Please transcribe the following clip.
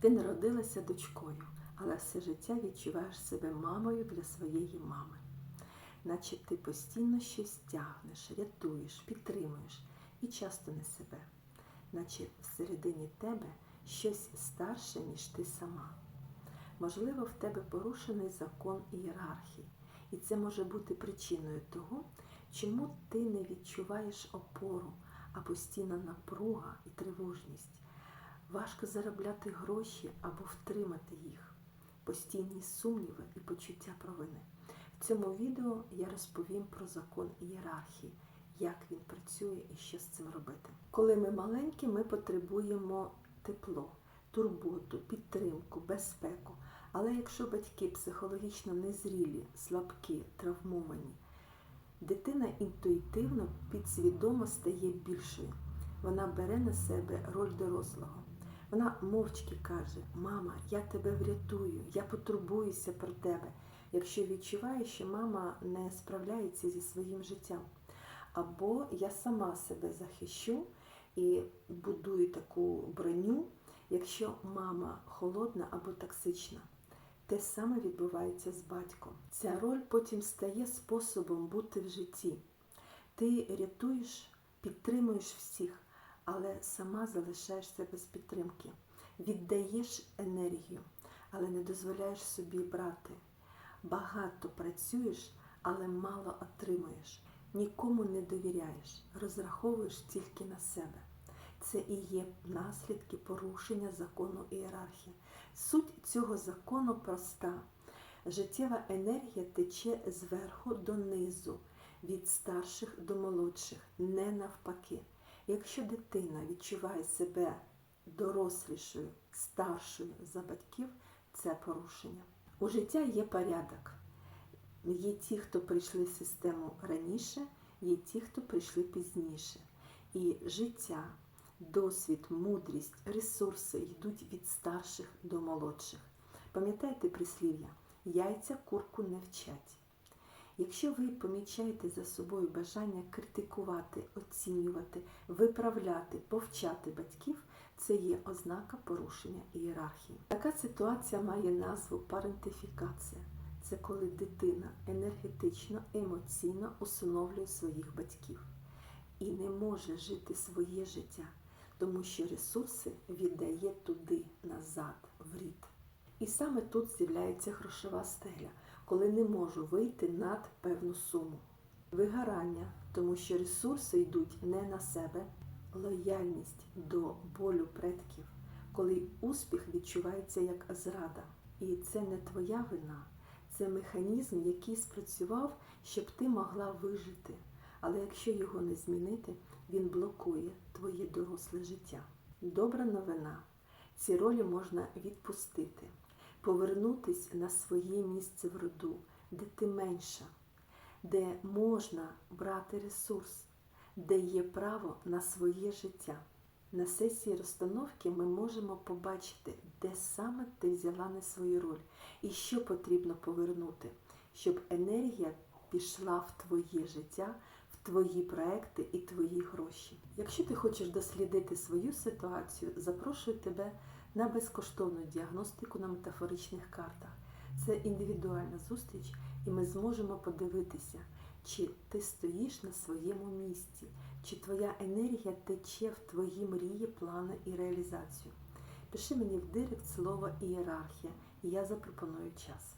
Ти народилася дочкою, але все життя відчуваєш себе мамою для своєї мами. Наче ти постійно щось тягнеш, рятуєш, підтримуєш і часто не себе, наче всередині тебе щось старше, ніж ти сама. Можливо, в тебе порушений закон ієрархії, і це може бути причиною того, чому ти не відчуваєш опору, а постійна напруга і тривожність. Важко заробляти гроші або втримати їх, постійні сумніви і почуття провини. В цьому відео я розповім про закон ієрархії, як він працює і що з цим робити. Коли ми маленькі, ми потребуємо тепло, турботу, підтримку, безпеку. Але якщо батьки психологічно незрілі, слабкі, травмовані, дитина інтуїтивно, підсвідомо стає більшою. Вона бере на себе роль дорослого. Вона мовчки каже: Мама, я тебе врятую, я потурбуюся про тебе, якщо відчуває, що мама не справляється зі своїм життям. Або я сама себе захищу і будую таку броню, якщо мама холодна або токсична. Те саме відбувається з батьком. Ця роль потім стає способом бути в житті. Ти рятуєш, підтримуєш всіх, але сама залишаєшся без підтримки. Віддаєш енергію, але не дозволяєш собі брати. Багато працюєш, але мало отримуєш. Нікому не довіряєш, розраховуєш тільки на себе. Це і є наслідки порушення закону ієрархії. Суть цього закону проста. Життєва енергія тече зверху донизу, від старших до молодших, не навпаки. Якщо дитина відчуває себе дорослішою, старшою за батьків, це порушення. У життя є порядок. Є ті, хто прийшли в систему раніше, є ті, хто прийшли пізніше. І життя, досвід, мудрість, ресурси йдуть від старших до молодших. Пам'ятаєте прислів'я? Яйця курку не вчать. Якщо ви помічаєте за собою бажання критикувати, оцінювати, виправляти, повчати батьків, це є ознака порушення ієрархії. Така ситуація має назву парентифікація. Це коли дитина енергетично, емоційно усиновлює своїх батьків і не може жити своє життя, тому що ресурси віддає туди, назад, в рід. І саме тут з'являється грошова стеля, коли не можу вийти над певну суму. Вигорання, тому що ресурси йдуть не на себе, лояльність до болю предків, коли успіх відчувається як зрада. І це не твоя вина, це механізм, який спрацював, щоб ти могла вижити. Але якщо його не змінити, він блокує твоє доросле життя. Добра новина. Ці ролі можна відпустити, повернутись на своє місце в роду, де ти менша, де можна брати ресурс, де є право на своє життя. На сесії розстановки ми можемо побачити, де саме ти взяла не свою роль і що потрібно повернути, щоб енергія пішла в твоє життя, в твої проекти і твої гроші. Якщо ти хочеш дослідити свою ситуацію, запрошую тебе на безкоштовну діагностику на метафоричних картах. Це індивідуальна зустріч, і ми зможемо подивитися, чи ти стоїш на своєму місці, чи твоя енергія тече в твої мрії, плани і реалізацію. Пиши мені в директ слово ієрархія, і я запропоную час.